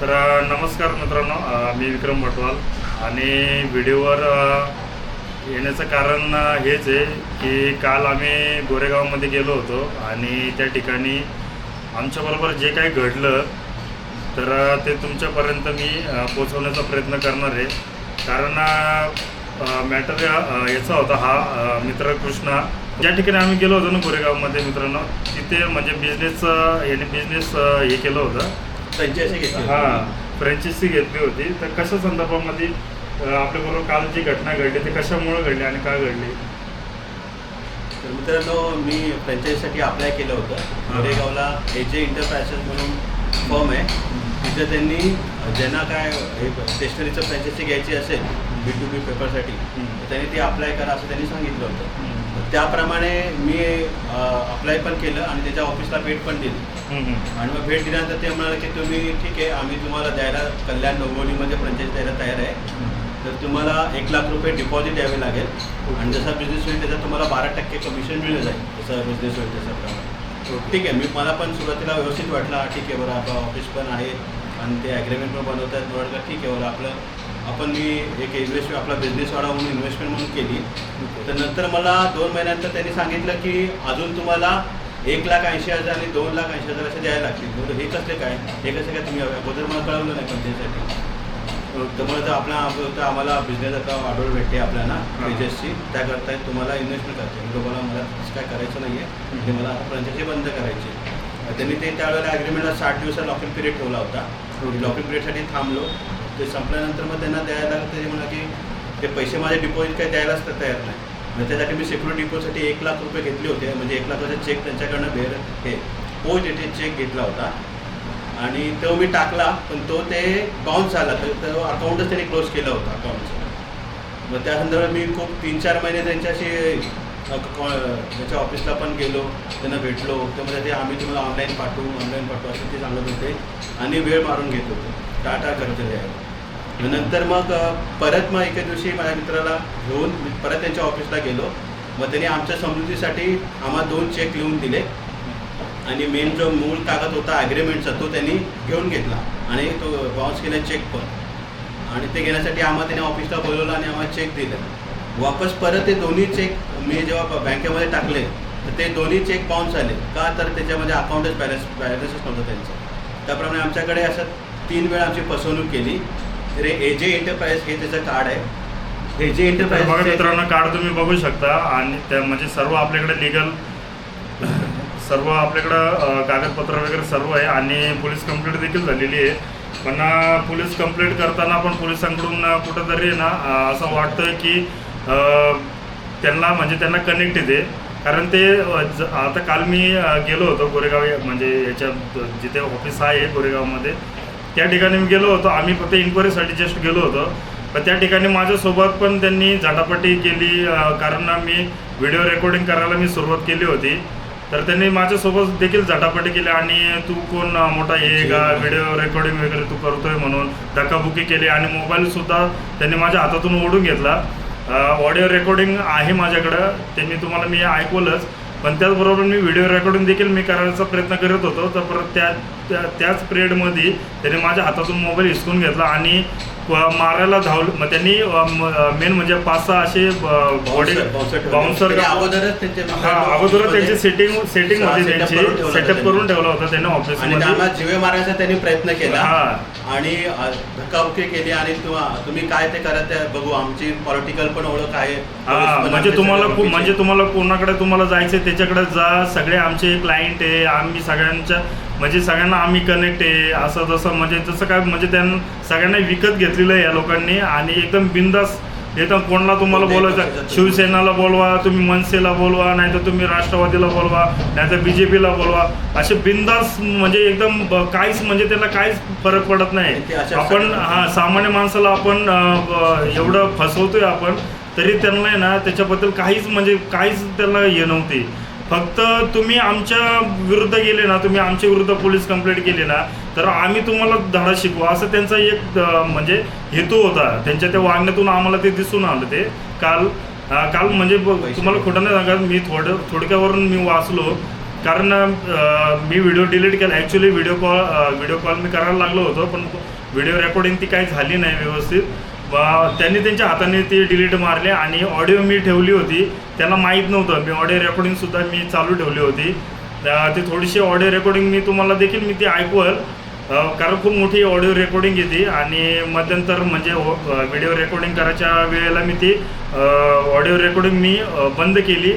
तर नमस्कार मित्रांनो. मी विक्रम भटवाल आणि व्हिडिओवर येण्याचं कारण हेच आहे की काल आम्ही गोरेगावमध्ये गेलो होतो आणि त्या ठिकाणी आमच्याबरोबर जे काही घडलं तर ते तुमच्यापर्यंत मी पोचवण्याचा प्रयत्न करणार आहे. कारण मॅटर याचा होता हा मित्र कृष्णा. ज्या ठिकाणी आम्ही गेलो होतो ना गोरेगावमध्ये मित्रांनो तिथे म्हणजे बिझनेस याने बिझनेस हे केलं होतं. फ्रँचायझी घेतली हां फ्रँचायसी घेतली होती. तर कशा संदर्भामध्ये आपल्याबरोबर काल जी घटना घडली ती कशामुळे घडली आणि का घडली? तर मित्रांनो मी फ्रँचायझीसाठी अप्लाय केलं होतं. गोरेगावला ए जे इंटरप्रायसेस म्हणून फर्म आहे. तिथं त्यांनी ज्यांना काय स्टेशनरीचं फ्रँचायझी घ्यायची असेल बी टू बी पेपरसाठी त्यांनी ती अप्लाय करा असं त्यांनी सांगितलं होतं. त्याप्रमाणे मी अप्लाय पण केलं आणि त्याच्या ऑफिसला भेट पण दिली. आणि मग भेट दिल्यानंतर ते म्हणाले की तुम्ही ठीक आहे आम्ही तुम्हाला द्यायला कल्याण डोंबिवलीमध्ये फ्रँचायझी द्यायला तयार आहे. तर तुम्हाला एक लाख रुपये डिपॉझिट द्यावे लागेल. आणि जसा बिझनेस होईल त्याच्यात तुम्हाला बारा टक्के कमिशन मिळून जाईल. जसा बिझनेस होईल त्याच्याप्रमाणे ठीक आहे मी मला पण सुरुवातीला व्यवस्थित वाटलं ठीक आहे बरं आपलं ऑफिस पण आहे आणि ते ॲग्रीमेंट पण बनवत आहेत मला वाटलं ठीक आहे बरं आपलं आपण मी एक इन्व्हेस्ट आपला बिझनेस वाढा म्हणून इन्व्हेस्टमेंट म्हणून केली. तर नंतर मला दोन महिन्यानंतर त्यांनी सांगितलं की अजून तुम्हाला एक लाख ऐंशी हजार आणि दोन लाख ऐंशी हजार असे द्यायला लागतील. म्हणलं, हे कसले काय? हे कसं काय तुम्ही अगोदर मला कळवलं नाही पंचायतीसाठी त्यामुळे तर आपला तर आम्हाला बिझनेस आता ऑर्डर भेटते आपल्याला पेजेसची त्याकरता तुम्हाला इन्व्हेस्टमेंट करते. मी लोकांना मला काय करायचं नाही आहे ते मला आता फ्रँचायझी बंद करायची. त्यांनी ते त्यावेळेला ॲग्रीमेंटला साठ दिवसाचा लॉकिंग पिरियड ठेवला होता. लॉकिंग पिरियडसाठी थांबलो. ते संपल्यानंतर मग त्यांना द्यायला ते म्हणा की ते पैसे माझे डिपॉझिट काही द्यायलाच तर तयार नाही. मग त्यासाठी मी सिक्युरिटी डिपॉझिटसाठी एक लाख रुपये घेतले होते म्हणजे एक लाखाचा चेक त्यांच्याकडनं बेर हे पोस्ट येथे चेक घेतला होता. आणि तो मी टाकला पण तो ते बाउन्स झाला तर तो अकाउंटच त्यांनी क्लोज केला होता अकाउंटचं मग त्या संदर्भात मी खूप तीन चार महिने त्यांच्याशी अ, त्याच्या ऑफिसला पण गेलो त्यांना भेटलो. त्यामध्ये ते आम्ही तुम्हाला ऑनलाईन पाठवू ऑनलाईन पाठवू असं ते सांगत होते. आणि वेळ मारून घेत होते. टाटा करते आहे नंतर मग परत मग एके दिवशी माझ्या मित्राला घेऊन परत त्यांच्या ऑफिसला गेलो. मग त्यांनी आमच्या समजुतीसाठी आम्हाला दोन चेक लिहून दिले. आणि मेन जो मूळ कागद होता ॲग्रीमेंटचा तो त्यांनी घेऊन घेतला. आणि तो बाउन्स केला चेक पण. आणि ते घेण्यासाठी आम्हाला त्याने ऑफिसला बोलवलं आणि आम्हाला चेक दिलं. वापस परत ते दोन्ही चेक मी जेव्हा बँकेमध्ये टाकले तर ते दोन्ही चेक बाउन्स आले. का? तर त्याच्यामध्ये अकाउंटच बॅलन्स बॅलन्सच नव्हतं त्यांचं. त्याप्रमाणे आमच्याकडे असं तीन वेळा आमची फसवणूक केली. तर ए जे एंटरप्राइज हे त्याचं कार्ड आहे. ए जे तर बघा एंटरप्राइज मित्रांनो कार्ड तुम्ही बघू शकता आणि त्या म्हणजे सर्व आपल्याकडे लिगल सर्व आपल्याकडं अ, कागदपत्र वगैरे सर्व आहे आणि पोलीस कंप्लेंट देखील झालेली आहे. पण अ, पोलीस कंप्लेंट करताना पण पोलिसांकडून अ, कुठंतरी ना अ, असं वाटतं की अ, त्यांना म्हणजे त्यांना कनेक्ट येते. कारण ते अ, ज- आता काल मी अ, गेलो होतो गोरेगाव या- म्हणजे याच्या जिथे ऑफिस आहे गोरेगावमध्ये. त्या ठिकाणी मी गेलो होतो. आम्ही फक्त इन्क्वायरीसाठी जस्ट गेलो होतो. पण त्या ठिकाणी माझ्यासोबत पण त्यांनी झाटापट्टी केली. कारण मी व्हिडिओ रेकॉर्डिंग करायला मी सुरुवात केली होती. तर त्यांनी माझ्यासोबत देखील झटापटी केली आणि तू कोण मोठा हे का? व्हिडिओ रेकॉर्डिंग वगैरे तू करतोय म्हणून धक्काबुकी केली आणि मोबाईलसुद्धा त्यांनी माझ्या हातातून ओढून घेतला. ऑडिओ रेकॉर्डिंग आहे माझ्याकडं. ते मी तुम्हाला मी ऐकवलंच. पण त्याचबरोबर मी व्हिडिओ रेकॉर्डिंग देखील मी करायचा प्रयत्न करत होतो. तर परत त्या त्या त्याच पिरियडमध्ये त्याने माझ्या हातातून मोबाईल हिसकून घेतला आणि मारायला धावलं मग त्यांनी मेन म्हणजे पाच सहा असे बॉडी बाउन्सर अगोदरच त्यांचे हा अगोदर त्यांची सेटिंग सेटिंग होती setup त्यांची. सेटअप. करून ठेवला होता त्यांनी आम्हाला जीवे मारायचा त्यांनी प्रयत्न केला. हा. आणि धक्काबुक्की केली आणि तुम्हा- तुम्ही काय ते करत आहे बघू आमची पॉलिटिकल पण ओळख आहे. हा म्हणजे तुम्हाला म्हणजे. तुम्हाला कोणाकडे तुम्हाला जायचं त्याच्याकडे जा सगळे आमचे क्लायंट आहे आम्ही सगळ्यांच्या म्हणजे सगळ्यांना आम्ही कनेक्ट आहे असं तसं म्हणजे जसं काय म्हणजे त्यांना सगळ्यांना विकत घेतलेलं आहे या लोकांनी आणि एकदम बिंदास एकदम कोणाला तुम्हाला बोलायचं शिवसेनाला बोलवा तुम्ही मनसेला बोलवा नाहीतर तुम्ही राष्ट्रवादीला बोलवा नाहीतर बी जे पीला बोलवा असे बिंदास म्हणजे एकदम काहीच म्हणजे त्याला काहीच फरक पडत नाही. आपण हा सामान्य माणसाला आपण एवढं फसवतोय आपण तरी त्यांना ना त्याच्याबद्दल काहीच म्हणजे काहीच त्यांना हे नव्हते. फक्त तुम्ही आमच्या विरुद्ध गेले ना तुम्ही आमच्या विरुद्ध पोलीस कंप्लेंट केली ना तर आम्ही तुम्हाला धडा शिकवू. असं त्यांचा एक म्हणजे हेतू होता. त्यांच्या त्या वागण्यातून आम्हाला ते दिसून आलं ते. काल काल म्हणजे तुम्हाला खोटं नाही सांगत मी थोडं थोडक्यावरून मी वाचलो. कारण मी व्हिडिओ डिलीट केला. Actually video call video call मी करायला लागलो होतो पण व्हिडिओ रेकॉर्डिंग ती काही झाली नाही व्यवस्थित. ब- त्यांनी त्यांच्या हाताने ती डिलीट मारले आणि ऑडिओ मी ठेवली होती. त्यांना माहीत नव्हतं. मी ऑडिओ रेकॉर्डिंगसुद्धा मी चालू ठेवली होती. ती थोडीशी ऑडिओ रेकॉर्डिंग मी तुम्हाला देखील मी ती ऐकवल. कारण खूप मोठी ऑडिओ रेकॉर्डिंग येते आणि मध्यंतर म्हणजे हो, व्हिडिओ रेकॉर्डिंग करायच्या वेळेला मी ती ऑडिओ रेकॉर्डिंग मी बंद केली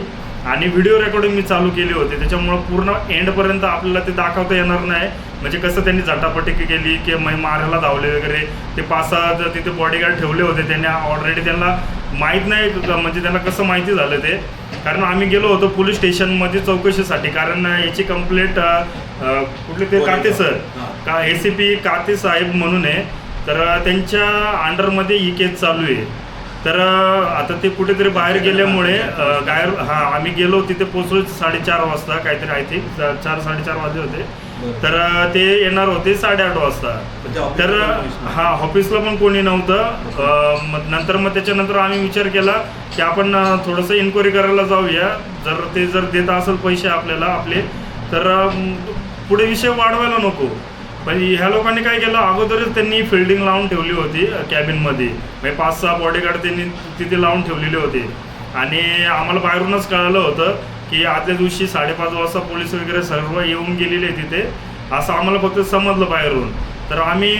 आणि व्हिडिओ रेकॉर्डिंग मी चालू केली होती. त्याच्यामुळं पूर्ण एंडपर्यंत आपल्याला ते दाखवता येणार नाही. म्हणजे कसं त्यांनी झटापटी केली की मै मारायला धावले वगैरे ते पाच सहा तिथे बॉडीगार्ड ठेवले होते त्यांनी ऑलरेडी त्यांना माहीत नाही म्हणजे त्यांना कसं माहिती झालं ते. कारण आम्ही गेलो होतो पोलीस स्टेशनमध्ये चौकशीसाठी कारण याची कंप्लेंट कुठले ते काते सर. का ए सी पी काते साहेब म्हणून आहे. तर त्यांच्या अंडरमध्ये ही केस चालू आहे. तर आता ते कुठेतरी बाहेर गेल्यामुळे बाहेर हां आम्ही गेलो तिथे पोचलो साडेचार वाजता काहीतरी आय थिंक चार साडेचार वाजले होते. तर ते येणार होते साडेआठ वाजता. म्हणजे ऑफिसला तर. हा ऑफिसला पण कोणी नव्हतं. नंतर मग त्याच्यानंतर आम्ही विचार केला की आपण थोडंसं इन्क्वायरी करायला जाऊया. जर ते जर देत असेल पैसे आपल्याला आपले तर पुढे विषय वाढवायला नको. पण ह्या लोकांनी काय केलं? अगोदरच त्यांनी फिल्डिंग लावून ठेवली होती कॅबिनमध्ये म्हणजे पाच सहा बॉडीगार्ड त्यांनी तिथे लावून ठेवलेले होते. आणि आम्हाला बाहेरूनच कळालं होतं की आदल्या दिवशी साडेपाच वाजता पोलीस वगैरे सर्व येऊन गेलेले तिथे. असं आम्हाला फक्त समजलं बाहेरून. तर आम्ही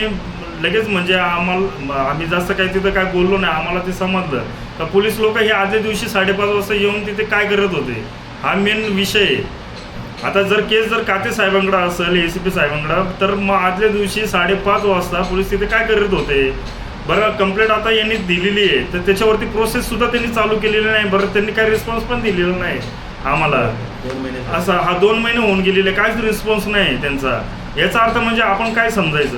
लगेच म्हणजे आम्हाला आम्ही जास्त काही तिथं काय बोललो नाही आम्हाला ते समजलं. तर पोलीस लोक हे आदल्या दिवशी साडेपाच वाजता येऊन तिथे काय करत होते? हा मेन विषय आहे. आता जर केस जर काते साहेबांकडे असेल ए सी पी साहेबांकडं तर मग आदल्या दिवशी साडेपाच वाजता पोलीस तिथे काय करत होते? बरं कंप्लेंट आता यांनी दिलेली आहे. तर त्याच्यावरती प्रोसेससुद्धा त्यांनी चालू केलेली नाही. बरं त्यांनी काही रिस्पॉन्स पण दिलेला नाही. आम्हाला. दोन महिने झाले. असा हा दोन महिने होऊन गेलेले काहीच रिस्पॉन्स नाही त्यांचा. याचा अर्थ म्हणजे आपण काय समजायचं?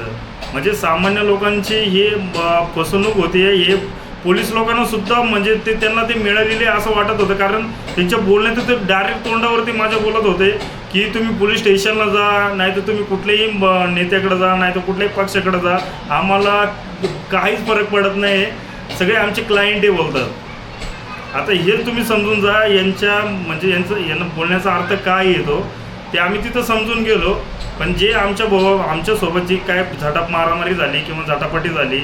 म्हणजे सामान्य लोकांची ही ब- फसवणूक होते हे पोलीस लोकांना सुद्धा म्हणजे ते त्यांना ते मिळालेले असं वाटत होतं. कारण त्यांच्या बोलण्यात ते डायरेक्ट तोंडावरती माझ्या बोलत होते की तुम्ही पोलीस स्टेशनला जा नाही तर तुम्ही कुठल्याही ब- नेत्याकडे जा नाही तर कुठल्याही पक्षाकडे जा. आम्हाला काहीच फरक पडत नाही. सगळे आमचे क्लायंट हे बोलतात. आता हे तुम्ही समजून जा यांच्या म्हणजे यांचं यांना बोलण्याचा अर्थ काय येतो ते आम्ही तिथं समजून गेलो. पण जे आमच्या भो आमच्यासोबत जी काय झटाप मारामारी झाली किंवा झटापटी झाली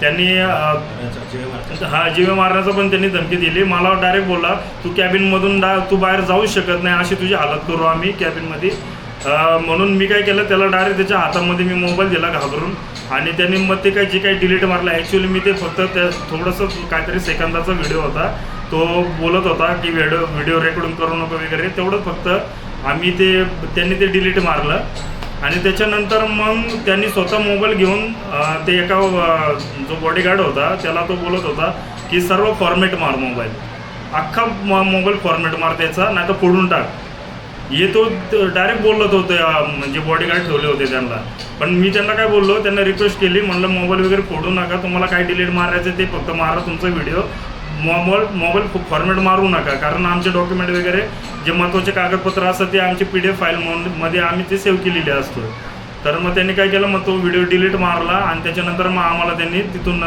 त्यांनी. हा जीवे मारण्याचा पण त्यांनी धमकी दिली. मला डायरेक्ट बोलला तू कॅबिनमधून डा तू बाहेर जाऊच शकत नाही अशी तुझी हालत करू आम्ही कॅबिनमध्ये म्हणून मी काय केलं त्याला डायरेक्ट त्याच्या हातामध्ये मी मोबाईल दिला घाबरून. आणि त्यांनी मग ते काय जे काही डिलीट मारलं ॲक्च्युली मी ते फक्त त्या थोडंसं काहीतरी सेकंदाचा व्हिडिओ होता. तो बोलत होता की व्हिडिओ व्हिडिओ रेकॉर्डिंग करू नको वगैरे. तेवढंच फक्त आम्ही ते त्यांनी ते डिलीट मारलं. आणि त्याच्यानंतर मग त्यांनी स्वतः मोबाईल घेऊन ते एका जो बॉडीगार्ड होता त्याला तो बोलत होता की सर्व फॉर्मॅट मार मोबाईल अख्खा मोबाईल फॉर्मॅट मार त्याचा नाही तर फोडून टाक. हे तो डायरेक्ट बोलत होते म्हणजे बॉडीगार्ड ठेवले होते त्यांना. पण मी त्यांना काय बोललो त्यांना रिक्वेस्ट केली म्हणलं मोबाईल वगैरे फोडू नका तुम्हाला काय डिलीट मारायचं ते फक्त मारा तुमचा व्हिडिओ मोबाईल मोबाईल खूप फॉर्मेट मारू नका. कारण आमचे डॉक्युमेंट वगैरे जे महत्त्वाचे कागदपत्र असतात ते आमची पी डी एफ फाईल मध्ये आम्ही ते सेव्ह केलेले असतो. तर मग त्यांनी काय केलं मग तो व्हिडिओ डिलीट मारला आणि त्याच्यानंतर मग आम्हाला त्यांनी तिथून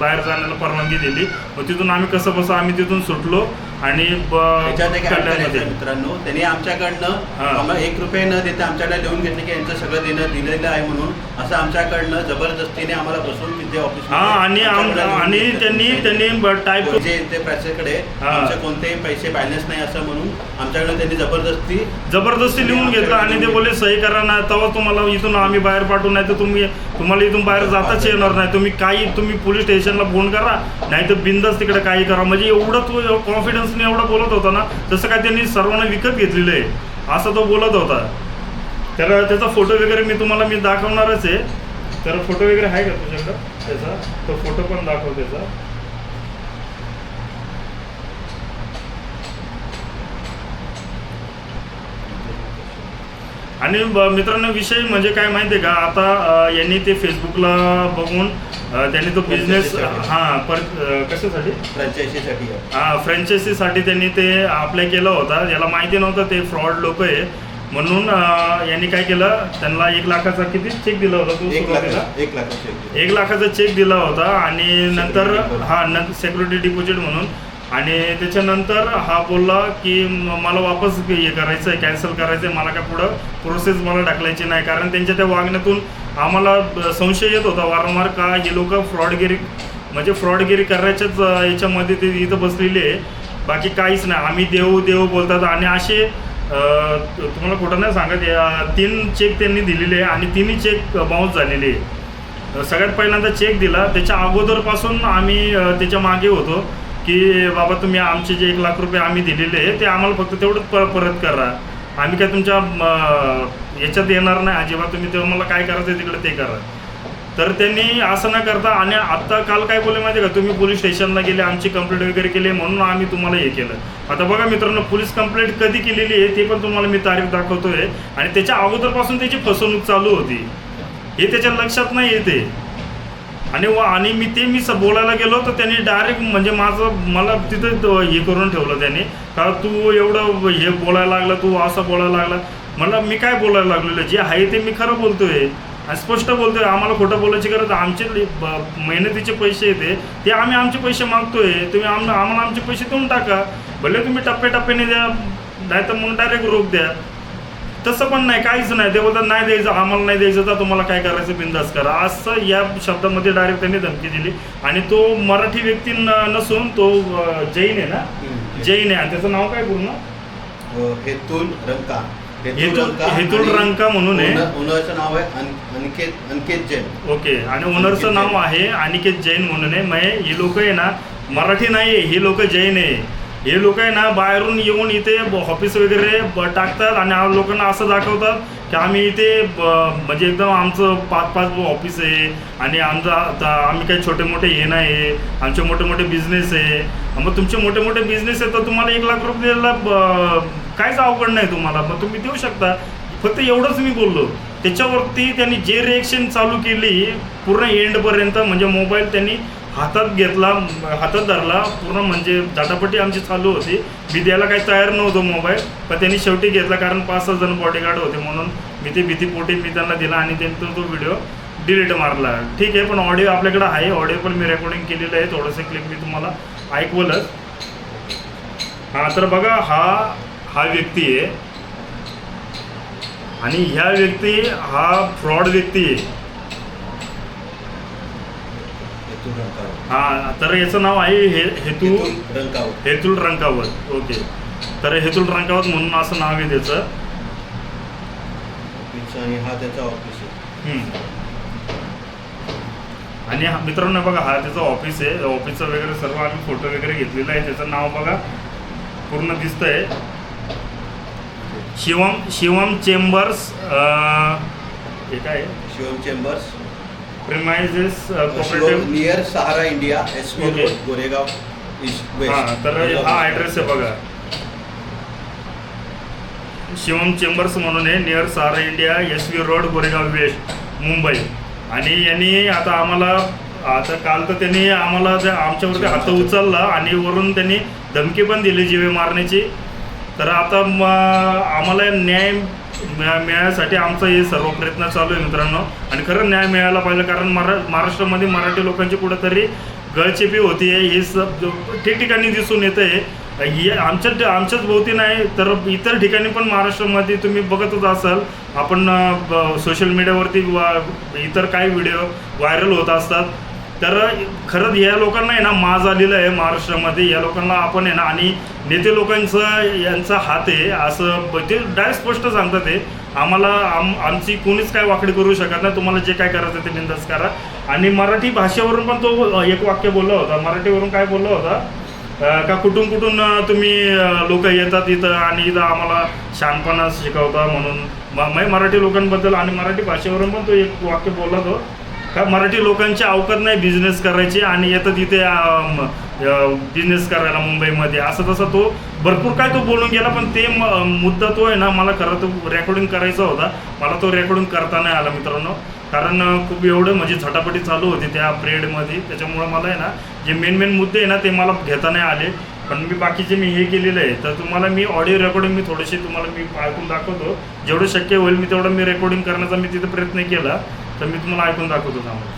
बाहेर जाण्याला परवानगी दिली. मग तिथून आम्ही कसं बसं आम्ही तिथून सुटलो. आणि ब- त्याच्यात एक ऍड करायचं कल्याणमध्ये. आहे मित्रांनो. त्यांनी आमच्याकडनं हा. आम्हाला एक रुपये न देता आमच्याकडे लिहून घेतले की यांचं सगळं देणं दिलेलं आहे म्हणून. असं आमच्याकडनं जबरदस्तीने आम्हाला बसून तिथे ऑफिस हा आणि आम- आणि त्यांनी त्यांनी टाईप जे ते हा. आमचे कोणतेही पैसे बॅलन्स नाही असं म्हणून आमच्याकडे त्यांनी जबरदस्ती जबरदस्ती लिहून घेतलं आणि ते बोलले सही करा ना तेव्हा तुम्हाला इथून आम्ही बाहेर पाठवू नाही तर तुम्ही तुम्हाला इथून बाहेर जाताच येणार नाही. तुम्ही काही तुम्ही पोलीस स्टेशनला फोन करा नाही तर बिंदास तिकडे काही करा. म्हणजे एवढं तो कॉन्फिडन्सने एवढं बोलत होता ना तसं काय त्यांनी सर्वांना विकत घेतलेलं आहे. असं तो बोलत होता. तर त्याचा फोटो वगैरे मी तुम्हाला मी दाखवणारच आहे. तर फोटो वगैरे आहे का तुझ्याकडं? त्याचा? तो फोटो पण दाखव त्याचा. आणि मित्रांनो विषय म्हणजे काय माहिती आहे का? आता यांनी ते फेसबुकला बघून त्यांनी तो बिझनेस हां पर कशासाठी? फ्रँचायझीसाठी आहे. हां. फ्रँचायझीसाठी त्यांनी ते अप्लाय केलं होता. याला माहिती नव्हतं ते फ्रॉड लोक आहे. म्हणून यांनी काय केलं? त्यांना एक लाखाचा किती चेक दिला होता तो एक लाखाचे चेक दिला. होता आणि नंतर. हा न सिक्युरिटी डिपॉझिट म्हणून आणि त्याच्यानंतर हा बोलला की मला वापस हे करायचं आहे कॅन्सल करायचं आहे मला काय पुढं प्रोसेस मला ढकलायची नाही. कारण त्यांच्या त्या वागण्यातून आम्हाला संशय येत होता वारंवार का हे लोक फ्रॉडगिरी म्हणजे फ्रॉडगिरी करायच्याच याच्यामध्ये ते इथं बसलेले आहे. बाकी काहीच नाही. आम्ही देऊ देऊ बोलतात आणि असे तुम्हाला कुठं नाही सांगत तीन चेक त्यांनी दिलेले आहे आणि तिन्ही चेक बाउन्स झालेले आहे. सगळ्यात पहिल्यांदा चेक दिला. त्याच्या अगोदरपासून आम्ही त्याच्यामागे होतो. की बाबा तुम्ही आमचे जे एक लाख रुपये आम्ही दिलेले आहे ते आम्हाला फक्त तेवढंच पर परत करा. आम्ही काय तुमच्या याच्यात येणार नाही अजिबात तुम्ही तेव्हा मला काय करायचं तिकडे ते करा. तर त्यांनी असं न करता आणि आत्ता काल काय बोलले माहिती का तुम्ही पोलीस स्टेशनला गेले आमची कंप्लेंट वगैरे केली म्हणून आम्ही तुम्हाला हे केलं. आता बघा मित्रांनो पोलीस कंप्लेंट कधी केलेली आहे ते पण तुम्हाला मी तारीख दाखवतोय. आणि त्याच्या अगोदरपासून त्याची फसवणूक चालू होती. हे त्याच्या लक्षात नाही येते आणि व आणि मी ते मी स बोलायला गेलो तर त्यांनी डायरेक्ट म्हणजे माझं मला तिथं हे करून ठेवलं त्यांनी. का तू एवढं हे बोलायला लागला तू असं बोलायला लागला. मला मी काय बोलायला लागलेलं? जे आहे ते मी खरं बोलतोय. स्पष्ट बोलतोय. आम्हाला खोटं बोलायची गरज आमचे ब- मेहनतीचे पैसे येते. ते आम्ही आमचे पैसे मागतोय. तुम्ही आम आम्हाला आमचे पैसे देऊन टाका. भले तुम्ही टप्प्याटप्प्याने द्या नाही तर मग डायरेक्ट रोख द्या. तसं पण नाही काहीच नाही. ते बोलतात नाही द्यायचं आम्हाला नाही द्यायचं तर तुम्हाला काय करायचं? बिंदास करा. असं या शब्दामध्ये डायरेक्ट त्यांनी धमकी दिली. आणि तो मराठी व्यक्ती नसून तो जैन आहे ना? जैन आहे. आणि त्याचं नाव काय पूर्ण? हेतूल रंका. हेतूल- रंका म्हणून आहे. ओनरचं नाव आहे अन- अनिकेत अनिकेत जैन. ओके. आणि ओनरचं नाव आहे अनिकेत जैन म्हणून आहे. मग ही लोक आहे ना मराठी नाही आहे ही लोक जैन आहे. हे लोक आहे ना बाहेरून येऊन इथे ऑफिस वगैरे ब- टाकतात आणि लोकांना असं दाखवतात की आम्ही इथे ब- म्हणजे एकदम आमचं पाच पाच ऑफिस आहे आणि आमचा आम्ही काही छोटे मोठे हे नाही आहे आमचे मोठे मोठे बिझनेस आहे. मग तुमचे मोठे मोठे बिझनेस आहे तर तुम्हाला एक लाख रुपये द्यायला ब- काहीच अवघड नाही तुम्हाला. मग तुम्ही देऊ शकता. फक्त एवढंच मी बोललो. त्याच्यावरती त्यांनी जे रिएक्शन चालू केली पूर्ण एंडपर्यंत म्हणजे मोबाईल त्यांनी हातात घेतला हातात धरला पूर्ण म्हणजे दाटापट्टी आमची चालू होती. मी द्यायला काही तयार नव्हतो मोबाईल पण त्यांनी शेवटी घेतला कारण पाच सहा जण बॉडीगार्ड होते म्हणून मी ते भीतीपोटी मी त्यांना दिला आणि त्यांनी तो व्हिडिओ डिलीट मारला. ठीक आहे पण ऑडिओ आपल्याकडे आहे. ऑडिओ पण मी रेकॉर्डिंग केलेलं आहे. थोडंसं क्लिप मी तुम्हाला ऐकवलंच. हां तर बघा हा हा व्यक्ती आहे. आणि ह्या व्यक्ती हा फ्रॉड व्यक्ती आहे हेतूल रंकावत हा तर याचं नाव आहे हे हेतू हेतूल रंकावत हेतुल रंकावत ओके. तर हेतुल रंकावत म्हणून असं नाव आहे त्याचं. आणि हा त्याचा ऑफिस आहे. आणि हा- मित्रांनो बघा हा त्याचं ऑफिस आहे. ऑफिसचं वगैरे सर्व आम्ही फोटो वगैरे घेतलेला आहे. त्याचं नाव बघा पूर्ण दिसतंय. शिवम शिवम चेंबर्स हे काय? आहे? Shivam chambers premises cooperative near Sahara India S Okay. Road Goregaon east हां वेस्ट तर हा ॲड्रेस आहे बघा. शिवम चेंबर्स म्हणून आहे near Sahara India S V road Goregaon west Mumbai आणि यांनी आता आम्हाला आता काल तर त्यांनी आम्हाला त्या आमच्यावरती हात उचलला आणि वरून त्यांनी धमकी पण दिली जीवे मारण्याची. तर आता म आम्हाला न्याय मिळा मिळण्यासाठी आमचा हे सर्व प्रयत्न चालू आहे मित्रांनो. आणि खरं न्याय मिळायला पाहिजे कारण मरा महाराष्ट्रामध्ये मराठी लोकांची कुठंतरी गळचेपी होती आहे. हे सब ठिकठिकाणी दिसून येतं आहे ही आमच्या आमच्याच भोवती नाही तर इतर ठिकाणी पण महाराष्ट्रामध्ये तुम्ही बघतच असाल. आपण सोशल मीडियावरती वा- इतर काही व्हिडिओ व्हायरल होत असतात. तर खरंच या लोकांना आहे ना माज आलेलं आहे महाराष्ट्रामध्ये. या लोकांना आपण आहे ना आणि नेते लोकांचं यांचा हात आहे असं ते डायरेक्ट स्पष्ट सांगतात ते आम्हाला आम आमची कोणीच काय वाकडी करू शकत नाही. तुम्हाला जे काय करायचं ते बिंदास करा. आणि मराठी भाषेवरून पण तो एक वाक्य बोलला होता. मराठीवरून काय बोलला होता? का कुठून कुठून तुम्ही लोक येतात इथं आणि इथं आम्हाला शानपणा शिकवता म्हणून. मराठी लोकांबद्दल आणि मराठी भाषेवरून पण तो एक वाक्य बोलला तो. का मराठी लोकांची अवकात नाही बिझनेस करायची आणि येतं तिथे बिझनेस करायला मुंबईमध्ये. असं तसं तो भरपूर काय तो बोलून गेला पण ते मुद्दा तो आहे ना मला खरं तो रेकॉर्डिंग करायचा होता. मला तो रेकॉर्डिंग करता नाही आला मित्रांनो. कारण खूप एवढं म्हणजे झटापटी चालू होती त्या पिरियडमध्ये त्याच्यामुळं मला आहे ना जे मेन मेन मुद्दे आहे ना ते मला घेता नाही आले. पण मी बाकीचे मी हे केलेलं आहे. तर तुम्हाला मी ऑडिओ रेकॉर्डिंग मी थोडेसे तुम्हाला मी ऐकून दाखवतो. जेवढं शक्य होईल मी तेवढं मी रेकॉर्डिंग करण्याचा मी तिथे प्रयत्न केला. तर मी तुम्हाला ऐकून दाखवतो थांबा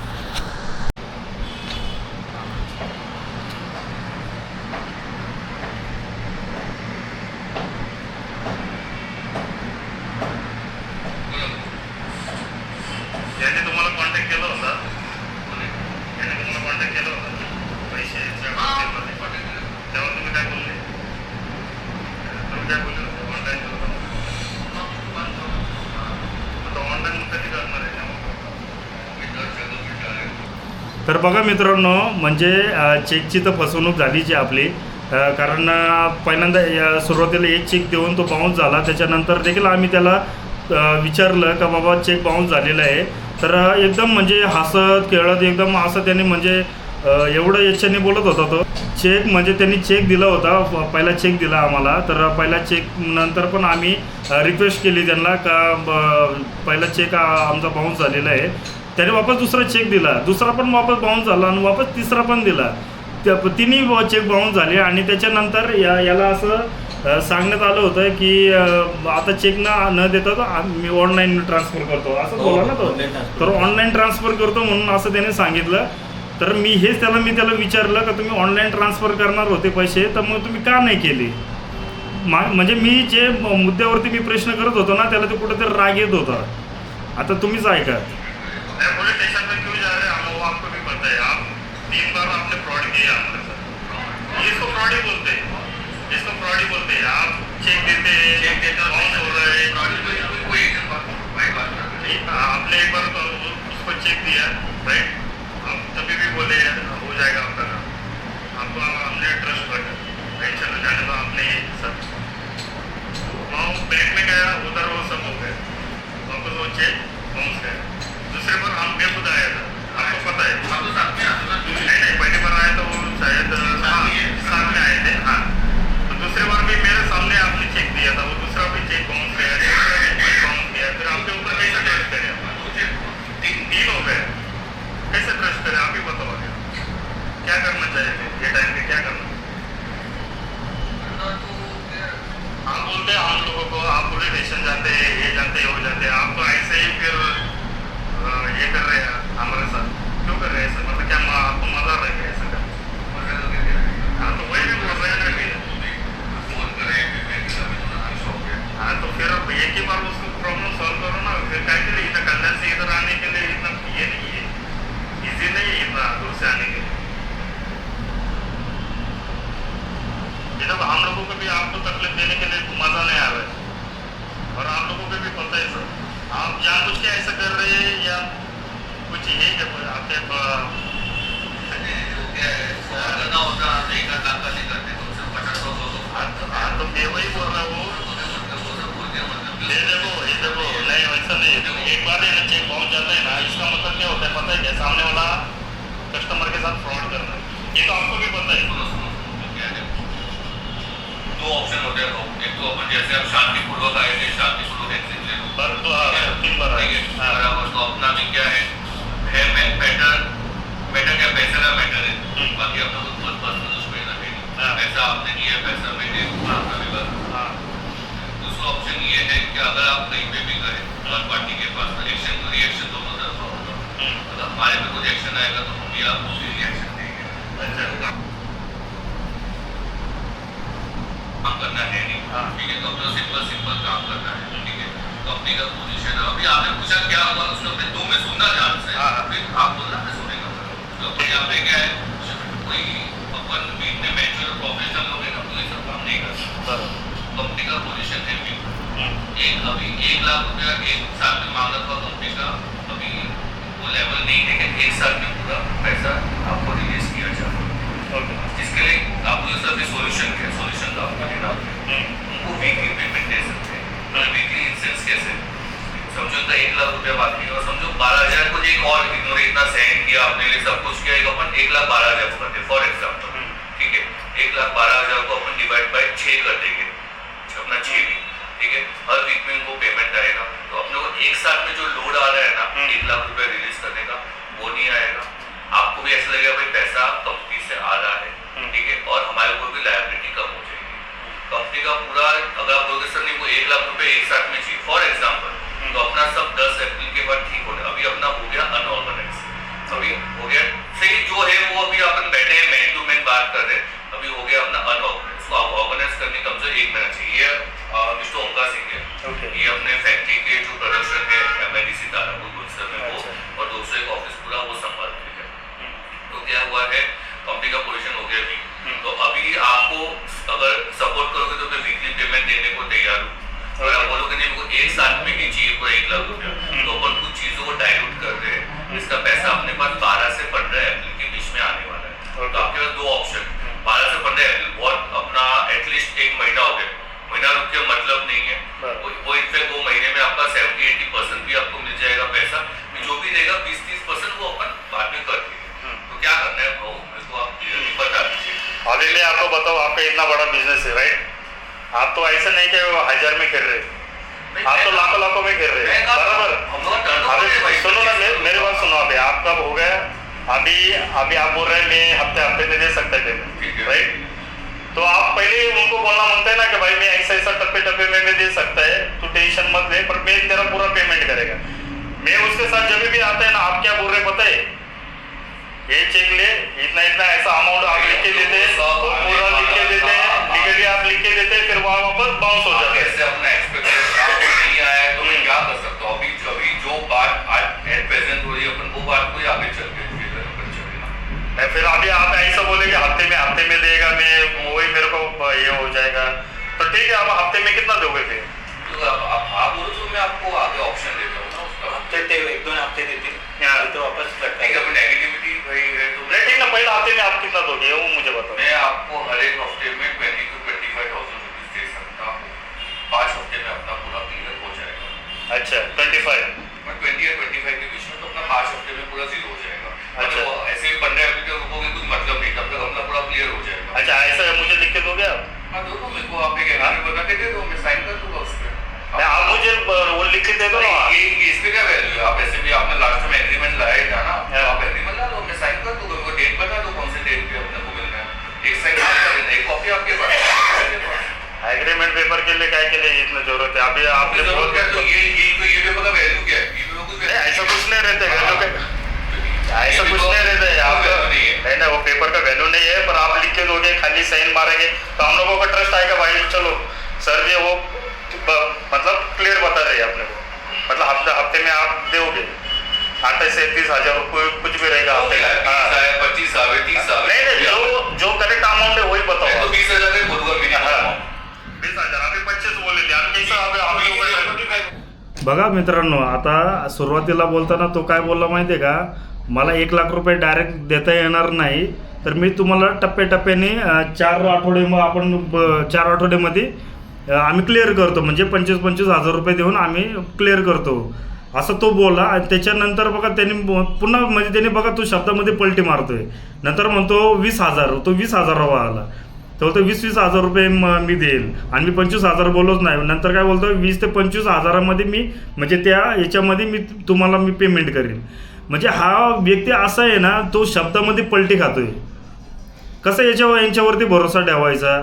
त्यांनी तुम्हाला कॉन्टॅक्ट केला होता त्यांनी तुम्हाला कॉन्टॅक्ट केला होता पैशाच्या बाबतीमध्ये. तेव्हा तुम्ही काय बोलले तुम्ही काय बोलले होते ऑनलाईन आता ऑनलाईन कधी करणार आहे तर बघा मित्रांनो म्हणजे चेकची तर फसवणूक झालीच आहे आपली. कारण पहिल्यांदा या सुरुवातीला एक चेक देऊन तो बाउन्स झाला. त्याच्यानंतर देखील आम्ही त्याला विचारलं का बाबा चेक बाउन्स झालेला आहे. तर एकदम म्हणजे हसत खेळत एकदम असं त्याने म्हणजे एवढं याच्याने बोलत होता तो. चेक म्हणजे त्यांनी चेक दिला होता. पहिला चेक दिला आम्हाला. तर पहिला चेक नंतर पण आम्ही रिक्वेस्ट केली त्यांना का ब- पहिला चेक आमचा बाउन्स झालेला आहे. त्याने वापस दुसरा चेक दिला. दुसरा पण वापस बाउन्स झाला आणि वापस तिसरा पण दिला. त्या तिन्ही चेक बाउन्स झाले आणि त्याच्यानंतर या याला असं सांगण्यात आलं होतं की आता चेक न न देता तो आम- मी ऑनलाईन ट्रान्सफर करतो. असं हो, बोला ना तो. तर ऑनलाईन ट्रान्सफर करतो म्हणून असं त्याने सांगितलं. तर मी हेच त्याला मी त्याला विचारलं का तुम्ही ऑनलाईन ट्रान्सफर करणार होते पैसे तर मग तुम्ही का नाही केली? मा म्हणजे मी जे मुद्द्यावरती मी प्रश्न करत होतो ना त्याला ते कुठेतरी राग येत होता. आता तुम्हीच ऐका. पुलिस स्टेशन में क्यों जा रहे हैं? वो आपको भी पता है। आप तीन बार आपने फ्रॉड किया साथ। इसको फ्रॉड ही बोलते हैं। इसको फ्रॉड ही बोलते हैं। आप चेक देते हैं चेक देते हो। रहा है। आपने एक बार तो उसको चेक दिया राइट आप तभी भी बोले हो जाएगा आपका काम। आपको हमने ट्रस्ट रखा राइट चलो जाने दो। आपने ये सब वहाँ बैंक में गया उधर वो सब हो गया वापस वो चेक बाउंस गया दूसरे बार हम मैं खुद आया था आपको पता है नहीं नहीं पहली बार आया तो वो शायद हाँ, साथ में आए थे हाँ तो दूसरी बार भी मेरे सामने आपने चेक दिया था वो दूसरा भी चेक बाउंस गया तीसरा भी चेक बाउंस गया फिर आपके ऊपर कैसे ट्रस्ट करें आप? तीन तीन हो गए कैसे ट्रस्ट करें आप ही बताओ आगे। क्या करना चाहिए ये टाइम पे क्या करना हम बोलते हैं हम लोगों को आप पुलिस स्टेशन जाते हैं ये जाते हैं वो जाते हैं आप तो ऐसे ही फिर अ, ये कर रहे हैं हमारे साथ क्यों कर रहे हैं ऐसा मतलब क्या म- आपको मज़ा रहे हैं ऐसा कर हाँ तो वही भी बोल रहे हैं ना कि हाँ तो फिर अब एक ही बार उसको प्रॉब्लम सॉल्व करो ना फिर क्या के लिए इतना कल्याण से इधर आने के लिए इतना ये नहीं है इजी नहीं है इतना दूर से आने के लिए ये देखो लोगों को भी आपको तकलीफ़ देने के लिए मज़ा नहीं आ रहा है। और आप लोगों को भी पता है सर, आप जानबूझ के ऐसा कर रहे हैं या कुछ है क्या आपके तो- मैं वही बोल रहा हूँ। ये देखो ये देखो, नहीं वैसा नहीं एक बार चेक जाता है ना, इसका मतलब क्या होता है? पता है क्या? सामने वाला कस्टमर के साथ फ्रॉड कर रहा है। ये तो आपको भी पता है। दो ऑप्शन होते हैं एक तो अपन जैसे आप शांतिपूर्वक आए थे शांतिपूर्वक एग्जिट ले पर तो हाँ, बराबर तो अपना भी क्या है है मैं बेटर बेटर क्या पैसे का मैटर है। हम्म। बाकी अपना कुछ बहुत पर्सनल उसमें ना हाँ। पैसा आपने दिया पैसा मैंने आपका भी बस हाँ, दूसरा ऑप्शन ये है कि अगर आप कहीं पे भी गए थर्ड पार्टी के पास तो एक्शन तो रिएक्शन दोनों तरफ़ होगा। हम्म, अगर हमारे पे कुछ एक्शन आएगा तो हम भी आपको भी रिएक्शन देंगे। अच्छा। काम करना है नहीं। हाँ। ठीक है तो अपना सिंपल सिंपल काम करना है ठीक है। कंपनी का पोजीशन है। अभी आपने पूछा क्या होगा उसने अपने दो में सुनना ध्यान से हाँ। फिर आप बोलना मैं सुनेगा तो अपने यहाँ पे क्या है कोई अपन भी इतने मैच्योर प्रोफेशनल लोग हैं ना तो ये सब काम नहीं कर सकते कंपनी का पोजीशन है भी एक अभी एक लाख रुपया एक साल में मांगा था कंपनी का अभी वो लेवल नहीं लेकिन एक साल में पूरा पैसा आपको रिलीज़ किया जाए जिसके लिए आपको जैसा भी सोल्यूशन है सोल्यूशन आपको देना। होगा हम्म, उनको वीकली पेमेंट दे सकते हैं। वीकली इंसेंस कैसे? समझो तो एक लाख रुपया बाकी और समझो बारह हज़ार कुछ एक और इन्होंने इतना सहन किया अपने लिए सब कुछ किया एक अपन एक लाख बारह हज़ार को करते फॉर एग्ज़ाम्पल हम्म, ठीक है? एक लाख बारह हज़ार को अपन डिवाइड बाय छः कर देंगे। अपना छः वीक ठीक है? हर वीक में इनको पेमेंट आएगा। तो अपने को एक साथ में जो लोड आ रहा है ना हम्म। एक लाख रुपया रिलीज़ करने का वो नहीं आएगा। आपको भी ऐसा लगेगा भाई पैसा कंपनी से आ रहा है हम्म। ठीक है? और हमारे ऊपर भी लाइबिलिटी कम हो जाएगी। कंपनी का पूरा अगर आप बोलते सर नहीं वो एक लाख रुपए एक साथ में चाहिए। फॉर एग्ज़ाम्पल हम्म। तो अपना सब दस अप्रैल के बाद ठीक होने अभी अपना हो गया अनऑर्गेनाइज अभी हो गया सही जो है वो अभी अपन बैठे हैं मैन टू मैन बात कर रहे हैं। अभी हो गया अपना अनऑर्गेनाइज तो आप ऑर्गेनाइज करने कम से एक महीना चाहिए। मिस्टर ओमका सिंह है। ये अपने फैक्ट्री के जो प्रोडक्शन है M I D C Tarapur में वो और दूसरे ऑफ़िस पूरा वो संभाल है। हम्म। तो क्या हुआ है कंपनी का पोजीशन हो गया अभी। हम्म। तो अभी आपको अगर सपोर्ट करोगे तो मैं वीकली पेमेंट देने को तैयार हूँ। अगर आप बोलोगे नहीं मेरे एक साल में ही चाहिए कोई एक लाख रुपया। हम्म। तो अपन कुछ चीज़ों को डायल्यूट कर रहे हैं। हम्म। इसका पैसा अपने पास बारह से पंद्रह अप्रैल के बीच में आने वाला है। तो आपके पास दो ऑप्शन बारह से पंद्रह अप्रैल बहुत अपना एटलीस्ट एक महीना हो गया। महीना रुक के मतलब नहीं बिज़नेस है राइट आप तो ऐसा नहीं कि हज़ार में खेल रहे। आप तो लाखों लाखों में खेल रहे। हैं बराबर। अभी सुनो ना मेरी बात सुनो अभी। आपका हो गया अभी अभी आप बोल रहे हैं मैं हफ़्ते हफ़्ते में दे सकता है। राइट तो आप पहले उनको बोलना मांगते हैं ना कि भाई मैं ऐसा ऐसा टप्पे टप्पे में मैं दे सकता है। तू टेंशन मत ले पर मैं तेरा पूरा पेमेंट करेगा। मैं उसके साथ जब भी आता है ना आप क्या बोल रहे हैं पता है? ये चेक ले इतना इतना ऐसा अमाउंट आप लिख के देते हैं वो पूरा लिख के देते हैं लीगली आप लिख के देते हैं फिर वहाँ वापस बाउंस हो जाता है। अपना एक्सपेक्टेशन नहीं आया है तो मैं क्या कर सकता हूँ? अभी अभी जो बात आज एट प्रेजेंट हो रही है अपन वो बात को आगे चल के फिर अभी आप ऐसा बोलेंगे हफ़्ते में हफ़्ते में देगा मैं वही मेरे को ये हो जाएगा। तो ठीक है आप हफ़्ते में कितना दोगे फिर? तो आप आप बोलो तो मैं आपको आगे ऑप्शन देता हूँ ना उसका। हफ़्ते एक दोन हफ़्ते देतील हाँ। तो वापस करता है। नेगेटिविटी है। तो नहीं ठीक हफ़्ते में आप कितना दोगे? वो मुझे बताओ। मैं आपको हर एक हफ़्ते में twenty to twenty five thousand rupees दे सकता हूँ। पाँच हफ़्ते में अपना पूरा क्लियर हो जाएगा। अच्छा ट्वेंटी फाइव ट्वेंटी या ट्वेंटी फाइव के बीच में तो अपना पाँच हफ़्ते में पूरा ज़ीरो हो जाएगा। अच्छा। ऐसे ही पंद्रह हफ़्ते तक रुकोगे कुछ मतलब नहीं तब तक अपना पूरा क्लियर हो जाएगा। अच्छा ऐसा है मुझे लिख के दोगे आप? हाँ दो दो मेरे को आप एक एग्रीमेंट बना के दे दो मैं साइन कर दूँगा उस नहीं, आप मुझे वो लिख के दे दो। ये ये क्या वैल्यू आप ऐसे भी आपने लास्ट में एग्रीमेंट लाया था ना? तो हाँ। आप एग्रीमेंट ला दो मैं साइन कर दूँगा डेट बता दो कौन से डेट पे अपने को मिलना है। एक साइन आप कर देना एक कॉपी आपके पास। है, एग्रीमेंट पेपर के लिए क्या के लिए इतना ज़रूरत है? अभी आपने आपने बहुत क्या तो ये ये तो ये पेपर का वैल्यू क्या है? ऐसा कुछ नहीं रहता है वैल्यू का ऐसा कुछ नहीं रहता है आपका value नहीं है। ना वो पेपर का वैल्यू नहीं है पर आप लिख के दोगे खाली साइन मारेंगे। तो हम लोगों का ट्रस्ट आएगा भाई चलो। सर जी वो मतलब क्लियर बता रहे हैं अपने को। मतलब हफ्ते हफ्ते में आप दोगे अट्ठाईस से तीस हजार कोई कुछ भी रहेगा हफ्ते का। हाँ। पच्चीस नहीं नहीं जो जो करेक्ट अमाउंट है वही तो बताओ। बीस हजार हाँ। बीस पच्चीस आम्ही बघा मित्रांनो आता सुरुवातीला बोलताना तो काय बोलला माहिती आहे का? मला एक लाख रुपये डायरेक्ट देता येणार नाही. तर मी तुम्हाला टप्प्याटप्प्याने चार आठवडे मग आपण चार आठवड्यामध्ये आम्ही क्लिअर करतो. म्हणजे पंचवीस पंचवीस हजार रुपये देऊन आम्ही क्लिअर करतो. असं तो बोलला. आणि त्याच्यानंतर बघा त्यांनी पुन्हा म्हणजे त्याने बघा तो शब्दामध्ये पलटी मारतोय. नंतर म्हणतो वीस हजार. तो वीस हजारावा आला. तो बोलतो वीस वीस हजार रुपये मी देईल. आणि मी पंचवीस हजार बोललोच नाही. नंतर काय बोलतो वीस ते पंचवीस हजारामध्ये मी म्हणजे त्या याच्यामध्ये मी तुम्हाला मी पेमेंट करेन. म्हणजे हा व्यक्ती असा आहे ना तो शब्दामध्ये पलटी खातोय. कसं याच्यावर यांच्यावरती भरोसा ठेवायचा?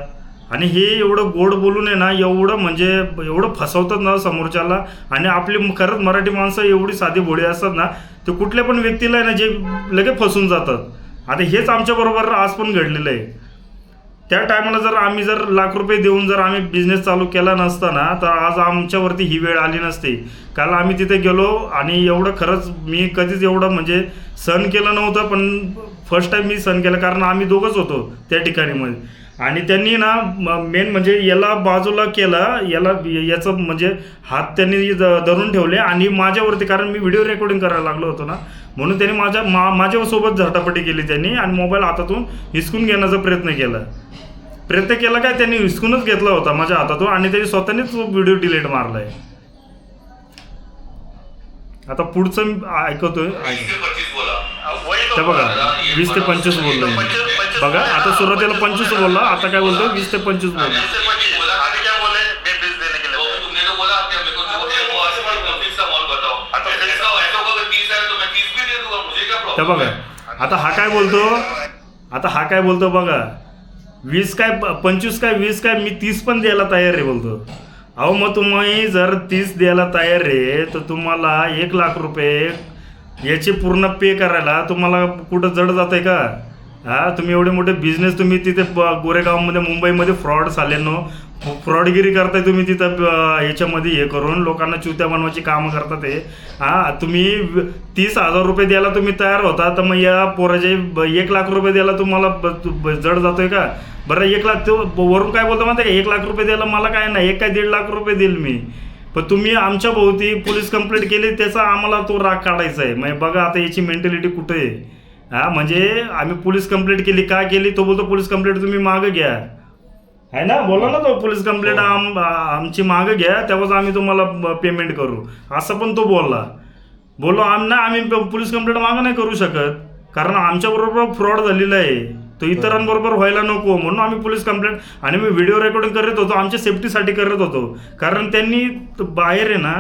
आणि हे एवढं गोड बोलून आहे ना एवढं म्हणजे एवढं फसवतात ना समोरच्याला. आणि आपली खरंच मराठी माणसं एवढी साधी भोळी असतात ना ते कुठल्या पण व्यक्तीला आहे ना जे लगेच फसून जातात. आता हेच आमच्याबरोबर आज पण घडलेलं आहे. त्या टायमाला जर आम्ही जर लाख रुपये देऊन जर आम्ही बिझनेस चालू केला नसता ना तर आज आमच्यावरती ही वेळ आली नसती. काल आम्ही तिथे गेलो आणि एवढं खरंच मी कधीच एवढं म्हणजे सहन केलं नव्हतं पण फर्स्ट टाईम मी सहन केलं कारण आम्ही दोघंच होतो त्या ठिकाणी मध्ये आणि त्यांनी ना मेन म्हणजे याला बाजूला केला याला याचं म्हणजे हात त्यांनी धरून ठेवले आणि माझ्यावरती कारण मी व्हिडिओ रेकॉर्डिंग करायला लागलो होतो ना म्हणून त्यांनी माझ्या मा माझ्यासोबत झटापटी केली त्यांनी आणि मोबाईल हातातून हिसकून घेण्याचा प्रयत्न केला. प्रयत्न केला काय? त्यांनी हिसकूनच घेतला होता माझ्या हातातून आणि त्यांनी स्वतःनेच व्हिडिओ डिलीट मारलाय. आता पुढचं मी ऐकतोय. बघा। वीस ते पंचवीस बोललो बघा आता। सुरुवातीला पंचवीस बोलला आता काय बोलतोय? वीस ते पंचवीस बोलला? बोले. है हाँ, है तर प्रॉब्लम बघा आता हा काय बोलतो? आता हा काय बोलतो बघा. वीस काय प- पंचवीस काय वीस काय मी तीस पण द्यायला तयार आहे बोलतो. अहो मग तुम्ही जर तीस द्यायला तयार आहे तर तुम्हाला एक लाख रुपये याचे पूर्ण पे करायला तुम्हाला कुठं जड जात आहे का? हा तुम्ही एवढे मोठे बिझनेस तुम्ही तिथे गोरेगावमध्ये मुंबईमध्ये फ्रॉड चालेनो फ्रॉडगिरी करताय तुम्ही तिथं याच्यामध्ये हे करून लोकांना चुत्या बनवायची कामं करता ते हा तुम्ही तीस हजार रुपये द्यायला तुम्ही तयार होता तर मग या पोराचे एक लाख रुपये द्यायला तुम्हाला जड जातोय का? बरं एक लाख तो वरून काय बोलतो माहिती का? एक लाख रुपये द्यायला मला काय नाही एक काय दीड लाख रुपये देईल मी. पण तुम्ही आमच्या भोवती पोलीस कंप्लेंट केली त्याचा आम्हाला तो राग काढायचा आहे. म्हणजे बघा आता याची मेंटॅलिटी कुठे आहे. हा म्हणजे आम्ही पोलीस कंप्लेंट केली. का केली? तो बोलतो पोलीस कंप्लेंट तुम्ही मागं घ्या. आहे ना? बोला ना तो पोलीस कंप्लेंट आम आमची मागं घ्या तेव्हाच आम्ही तुम्हाला पेमेंट करू. असं पण तो बोलला. बोललो आम ना आम्ही पोलीस कंप्लेंट मागं नाही करू शकत. कारण आमच्याबरोबर फ्रॉड झालेला आहे. तो इतरांबरोबर व्हायला नको. म्हणून आम्ही पोलीस कंप्लेंट आणि मी व्हिडिओ रेकॉर्डिंग करत होतो. आमच्या सेफ्टीसाठी करत होतो. कारण त्यांनी बाहेर आहे ना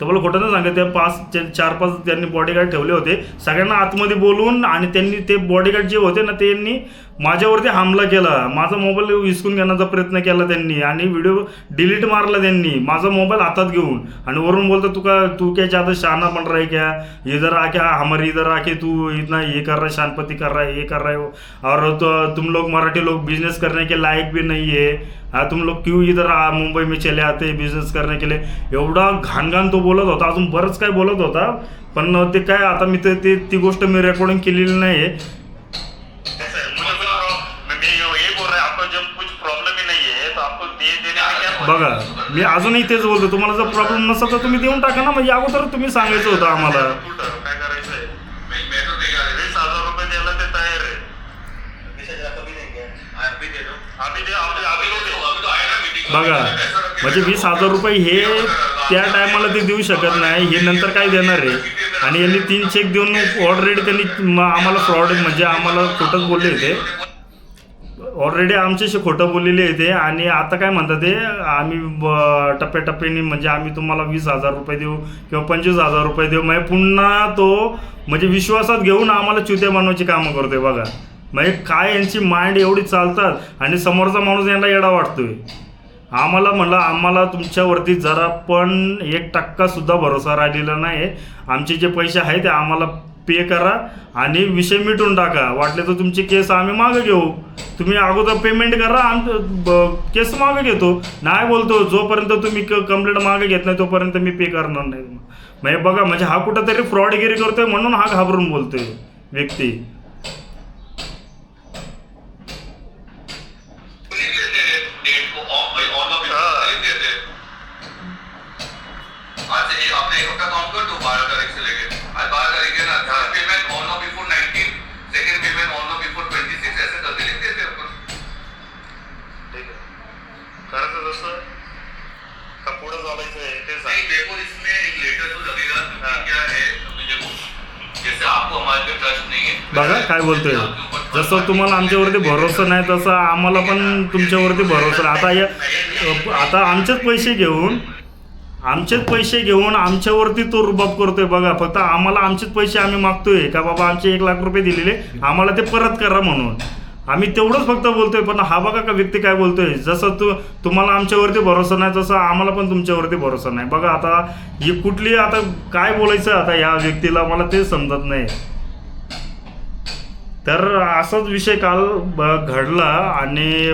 तुम्हाला खोटं नाही सांगत त्या पाच चार पाच त्यांनी बॉडीगार्ड ठेवले होते. सगळ्यांना आतमध्ये बोलून आणि त्यांनी ते बॉडीगार्ड जे होते ना त्यांनी माझ्यावरती हमला केला. माझा मोबाईल हिसकून घेण्याचा प्रयत्न केला त्यांनी आणि व्हिडिओ डिलीट मारला त्यांनी. माझा मोबाईल हातात घेऊन. आणि वरून बोलतो तू का तू क्या ज्यादा शहाणा बन रहा है क्या? इधर आके हमारे इधर आके तू इतना ये कर रहा है शानपति कर रहा है ये कर रहा है और तो तुम लोग मराठी लोग बिजनेस करने के लायक भी नहीं है। हा तुम लोग क्यों इधर मुंबई में चले आते बिझनेस करने केले एवढा घाण घाण तो बोलत होता. अजून बरंच काय बोलत होता. पण ते काय आता मी ते- ती गोष्ट मी रेकॉर्डिंग केलेली नाही आहे बघा मी अजूनही तेच बोलतो तुम्हाला जर प्रॉब्लेम नसेल तर तुम्ही देऊन टाका ना म्हणजे अगोदर तुम्ही सांगायचं होतं आम्हाला. काय करायचंय मैं तो हजार रुपये द्यायला ते तयार आहे दे आम्ही आम्ही तो बघा म्हणजे वीस हजार रुपये हे त्या टायमाला ते देऊ शकत नाही हे नंतर काय देणार आहे? आणि यांनी तीन चेक देऊन ऑलरेडी त्यांनी म- आम्हाला फ्रॉड म्हणजे आम्हाला खोटंच बोलले होते. ऑलरेडी आमच्याशी खोटं बोललेले आहे ते आणि आता काय म्हणतात ते आम्ही ब- टप्प्याटप्प्याने म्हणजे आम्ही तुम्हाला वीस हजार रुपये देऊ किंवा पंचवीस हजार रुपये देऊ. म्हणजे पुन्हा तो म्हणजे विश्वासात घेऊन आम्हाला चुत्या बनवायची कामं करतोय बघा. म्हणजे काय यांची माइंड एवढी चालतात आणि समोरचा माणूस यांना येडा वाटतोय. आम्हाला म्हणलं आम्हाला तुमच्यावरती जरा पण एक टक्कासुद्धा भरोसा राहिलेला नाही आमचे जे पैसे आहेत ते आम्हाला पे करा आणि विषय मिटून टाका. वाटले तर तुमची केस आम्ही मागे घेऊ. तुम्ही अगोदर पेमेंट करा आम ब- केस मागे घेतो. नाही बोलतो जोपर्यंत तुम्ही कंप्लेंट मागे घेत नाही तोपर्यंत मी पे करणार नाही. म्हणजे बघा म्हणजे हा कुठंतरी फ्रॉडगिरी करतोय म्हणून हा घाबरून बोलतोय व्यक्ती. ठीक आहे करायचं जसं का पुढं चालायचं आहे ते नहीं सांग देखो इसमें एक लेटर तो लगेगा क्योंकि क्या है अभी देखो जैसे आपको हमारे पे ट्रस्ट नहीं है बघा काय बोलतोय. जसं तुम्हाला आमच्यावरती भरोसा नाही तसं आम्हाला पण तुमच्यावरती भरोसा नाही आता या आता आमचेच पैसे घेऊन आमचेच पैसे घेऊन आमच्यावरती तो रुबाब करतोय बघा. फक्त आम्हाला आमचेच पैसे आम्ही मागतोय. का बाबा आमचे एक लाख रुपये दिलेले? आम्हाला ते परत करा म्हणून. आम्ही तेवढंच फक्त बोलतोय पण हा बघा का व्यक्ती काय बोलतोय. जसं तू तुम्हाला आमच्यावरती भरोसा नाही तसं आम्हाला पण तुमच्यावरती भरोसा नाही. बघा आता ही कुठली आता काय बोलायचं आता या व्यक्तीला मला ते समजत नाही. तर असाच विषय काल ब- घडला आणि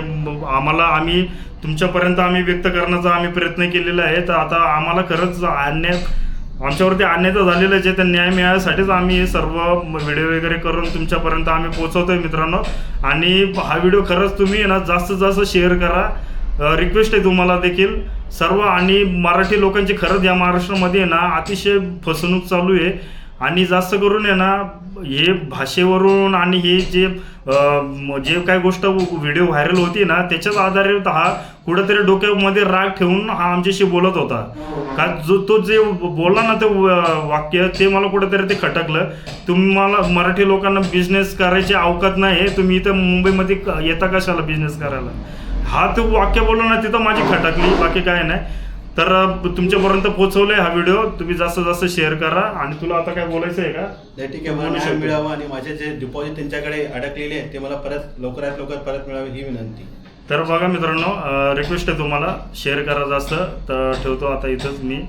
आम्हाला आम्ही तुमच्यापर्यंत आम्ही व्यक्त करण्याचा आम्ही प्रयत्न केलेला आहे. तर आता आम्हाला खरंच आणण्यात आमच्यावरती अन्याय तर झालेलाच आहे तर न्याय मिळाल्यासाठीच आम्ही हे सर्व व्हिडिओ वगैरे करून तुमच्यापर्यंत आम्ही पोचवतोय मित्रांनो. आणि हा व्हिडिओ खरंच तुम्ही आहे ना जास्तीत जास्त शेअर करा. रिक्वेस्ट आहे तुम्हाला देखील. सर्व आणि मराठी लोकांची खरंच या महाराष्ट्रामध्ये आहे ना अतिशय फसवणूक चालू आहे. आणि जास्त करून आहे ना हे भाषेवरून आणि हे जे जे काय गोष्ट व्हिडिओ व्हायरल होती ना त्याच्याच आधारित हा कुठेतरी डोक्यामध्ये राग ठेवून हा आमच्याशी बोलत होता. का जो तो जे बोलला ना ते वाक्य ते मला कुठेतरी ते खटकलं. तुम्हाला मराठी लोकांना बिझनेस करायची अवकात नाही तुम्ही इथं मुंबईमध्ये येता कशाला बिझनेस करायला? हा तो वाक्य बोलला ना तिथं माझी खटकली बाकी काय नाही. तर तुमच्यापर्यंत पोहोचवलंय हा व्हिडिओ. तुम्ही जास्तीत जास्त शेअर करा. आणि तुला आता काय बोलायचं आहे का? नाही ठीक आहे. मला न्याय. मिळावा आणि माझे जे डिपॉझिट त्यांच्याकडे अडकलेले आहेत ते मला परत लवकरात लवकर परत मिळावे ही विनंती. तर बघा मित्रांनो रिक्वेस्ट आहे तुम्हाला. शेअर करा जास्त. तर ठेवतो आता इथंच मी.